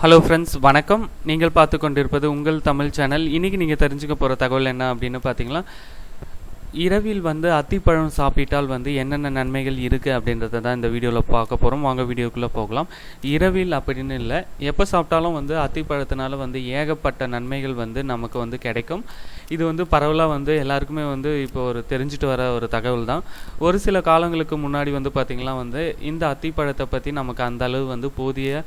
Hello friends வணக்கம். நீங்கள் பார்த்து கொண்டிருப்பது உங்கள் தமிழ் சேனல் இன்றைக்கி நீங்கள் தெரிஞ்சுக்க போகிற தகவல் என்ன அப்படின்னு பார்த்தீங்கன்னா இரவில் வந்து அத்திப்பழம் சாப்பிட்டால் வந்து என்னென்ன நன்மைகள் இருக்குது அப்படின்றத தான் இந்த வீடியோவில் பார்க்க போகிறோம் வாங்க வீடியோக்குள்ளே போகலாம். இரவில் அப்படின்னு இல்லை எப்போ சாப்பிட்டாலும் வந்து அத்திப்பழத்தினால வந்து ஏகப்பட்ட நன்மைகள் வந்து நமக்கு வந்து கிடைக்கும். இது வந்து பரவலாக வந்து எல்லாருக்குமே வந்து இப்போ ஒரு தெரிஞ்சுட்டு வர ஒரு தகவல் தான். ஒரு சில காலங்களுக்கு முன்னாடி வந்து பார்த்திங்கன்னா வந்து இந்த அத்திப்பழத்தை பற்றி நமக்கு அந்த அளவு வந்து போதிய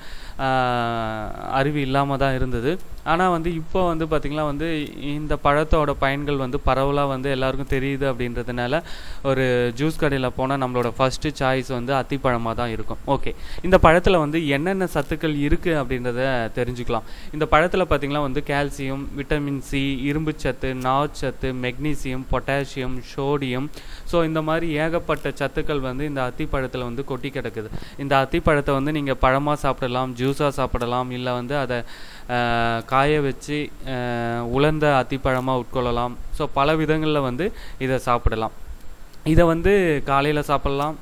அறிவு இல்லாமல் தான் இருந்தது. ஆனால் வந்து இப்போ வந்து பார்த்திங்கன்னா வந்து இந்த பழத்தோட பயன்கள் வந்து பரவலாக வந்து எல்லாருக்கும் தெரியுது அப்படின்றதுனால ஒரு ஜூஸ் கடையில் போனால் நம்மளோட ஃபஸ்ட்டு சாய்ஸ் வந்து அத்திப்பழமாக தான் இருக்கும். ஓகே இந்த பழத்தில் வந்து என்னென்ன சத்துக்கள் இருக்குது அப்படின்றத தெரிஞ்சுக்கலாம். இந்த பழத்தில் பார்த்திங்கன்னா வந்து கால்சியம் விட்டமின் சி இரும்பு சத்து நார்ச்சத்து மெக்னீசியம் பொட்டாசியம் சோடியம் ஸோ இந்த மாதிரி ஏகப்பட்ட சத்துக்கள் வந்து இந்த அத்திப்பழத்தில் வந்து கொட்டி கிடக்குது. இந்த அத்திப்பழத்தை வந்து நீங்கள் பழமாக சாப்பிடலாம் ஜூஸாக சாப்பிடலாம் இல்லை வந்து அதை காய வச்சு உலர்ந்த அத்திப்பழமாக உட்கொள்ளலாம். ஸோ பல விதங்களில் வந்து இதை சாப்பிடலாம். இதை வந்து காலையில் சாப்பிட்லாம்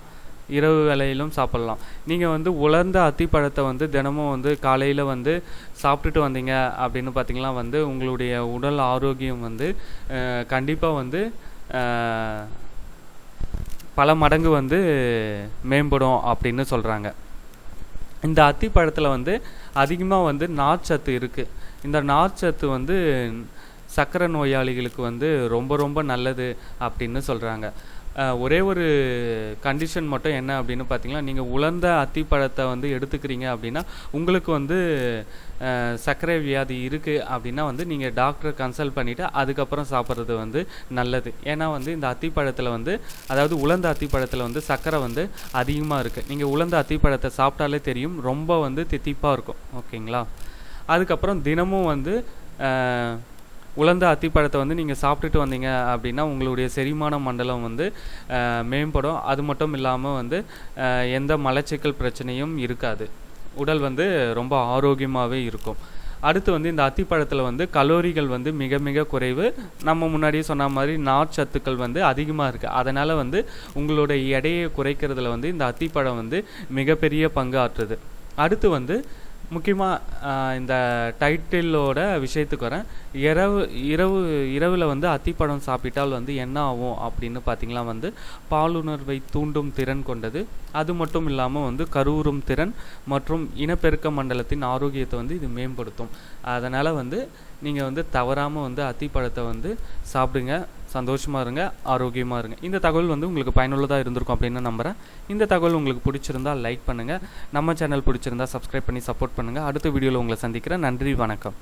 இரவு வேளையிலும் சாப்பிட்லாம். நீங்கள் வந்து உலர்ந்த அத்திப்பழத்தை வந்து தினமும் வந்து காலையில் வந்து சாப்பிட்டுட்டு வந்தீங்க அப்படின்னு பார்த்திங்கன்னா வந்து உங்களுடைய உடல் ஆரோக்கியம் வந்து கண்டிப்பாக வந்து பல மடங்கு வந்து மேம்படும் அப்படின்னு சொல்கிறாங்க இந்த அத்திப்பழத்தில் வந்து அதிகமாக வந்து நார்ச்சத்து இருக்குது இந்த நார்ச்சத்து வந்து சர்க்கரை நோயாளிகளுக்கு வந்து ரொம்ப ரொம்ப நல்லது அப்படின்னு சொல்கிறாங்க ஒரே ஒரு கண்டிஷன் மட்டும் என்ன அப்படின்னு பார்த்தீங்கன்னா நீங்கள் உலர்ந்த அத்திப்பழத்தை வந்து எடுத்துக்கிறீங்க அப்படின்னா உங்களுக்கு வந்து சர்க்கரை வியாதி இருக்குது அப்படின்னா வந்து நீங்கள் டாக்டரை கன்சல்ட் பண்ணிவிட்டு அதுக்கப்புறம் சாப்பிட்றது வந்து நல்லது. ஏன்னா வந்து இந்த அத்திப்பழத்தில் வந்து அதாவது உலர்ந்த அத்திப்பழத்தில் வந்து சர்க்கரை வந்து அதிகமாக இருக்குது நீங்கள் உலர்ந்த அத்திப்பழத்தை சாப்பிட்டாலே தெரியும் ரொம்ப வந்து தித்திப்பாக இருக்கும். ஓகேங்களா? அதுக்கப்புறம் தினமும் வந்து உலர்ந்த அத்திப்பழத்தை வந்து நீங்கள் சாப்பிட்டுட்டு வந்தீங்க அப்படின்னா உங்களுடைய செரிமான மண்டலம் வந்து மேம்படும். அது மட்டும் இல்லாமல் வந்து எந்த மலச்சிக்கல் பிரச்சனையும் இருக்காது. உடல் வந்து ரொம்ப ஆரோக்கியமாகவே இருக்கும். அடுத்து வந்து இந்த அத்திப்பழத்தில் வந்து கலோரிகள் வந்து மிக மிக குறைவு. நம்ம முன்னாடியே சொன்ன மாதிரி நார்ச்சத்துக்கள் வந்து அதிகமாக இருக்குது அதனால் வந்து உங்களோட எடையை குறைக்கிறதுல வந்து இந்த அத்திப்பழம் வந்து மிகப்பெரிய பங்கு ஆற்றுது அடுத்து வந்து முக்கியமாக இந்த டைட்டிலோட விஷயத்துக்கு வரேன். இரவு இரவு இரவில் வந்து அத்திப்பழம் சாப்பிட்டால் வந்து என்ன ஆகும் அப்படின்னு பார்த்தீங்கன்னா வந்து பாலுணர்வை தூண்டும் திறன் கொண்டது. அது மட்டும் இல்லாமல் வந்து கருவுறும் திறன் மற்றும் இனப்பெருக்க மண்டலத்தின் ஆரோக்கியத்தை வந்து இது மேம்படுத்தும். அதனால் வந்து நீங்கள் வந்து தவறாமல் வந்து அத்திப்பழத்தை வந்து சாப்பிடுங்க. சந்தோஷமாக இருங்க ஆரோக்கியமாக இருங்க. இந்த தகவல் வந்து உங்களுக்கு பயனுள்ளதாக இருந்திருக்கும் அப்படின்னு நம்புகிறேன் இந்த தகவல் உங்களுக்கு பிடிச்சிருந்தா லைக் பண்ணுங்கள் நம்ம சேனல் பிடிச்சிருந்தா சப்ஸ்கிரைப் பண்ணி சப்போர்ட் பண்ணுங்கள் அடுத்த வீடியோவில் உங்களை சந்திக்கிறேன். நன்றி வணக்கம்.